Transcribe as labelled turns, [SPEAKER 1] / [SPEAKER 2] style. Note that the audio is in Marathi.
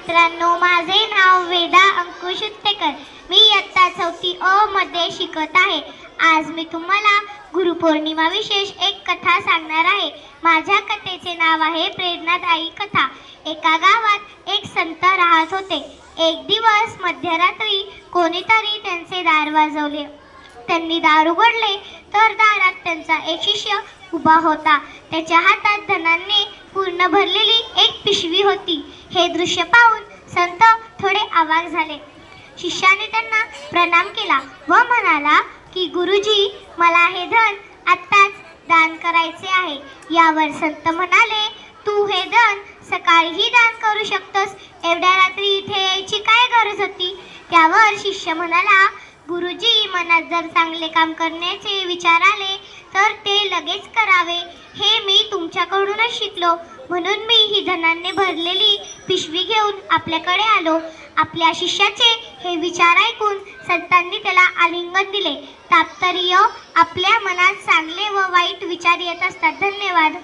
[SPEAKER 1] मित्रांनो माझे नाव वेदा अंकुश उत्तेकर. मी इयत्ता चौथी अ मध्ये शिकत आहे. आज मी तुम्हाला गुरुपौर्णिमा विशेष एक कथा सांगणार आहे. माझ्या कथेचे नाव आहे प्रेरणादायी कथा. एका गावात एक संत राहत होते. एक दिवस मध्यरात्री कोणीतरी त्यांचे दार वाजवले. त्यांनी दार उघडले तर दारात त्यांचा एक शिष्य उभा होता. त्याच्या हातात धनाने एक होती. हे दृश्य पाहून संत थोडे आवाक झाले. शिष्याने त्यांना प्रणाम केला व म्हणाला की गुरुजी मला हे धन आत्ताच दान करायचे आहे. यावर संत म्हणाले तू हे धन सकाळीही दान करू शकतोस. एवढ्या रात्री इथे यायची काय गरज होती? त्यावर शिष्य म्हणाला गुरुजी मनात जर चांगले काम करण्याचे विचार आले तर ते लगेच करावे. हे मी तुमच्याकडूनच शिकलो. म्हणून मी ही धनाने भरलेली पिशवी घेऊन आपल्याकडे आलो. आपल्या शिष्याचे हे विचार ऐकून संतांनी त्याला आलिंगन दिले. तात्पर्य आपल्या मनात चांगले व वाईट विचार येत असतात. धन्यवाद.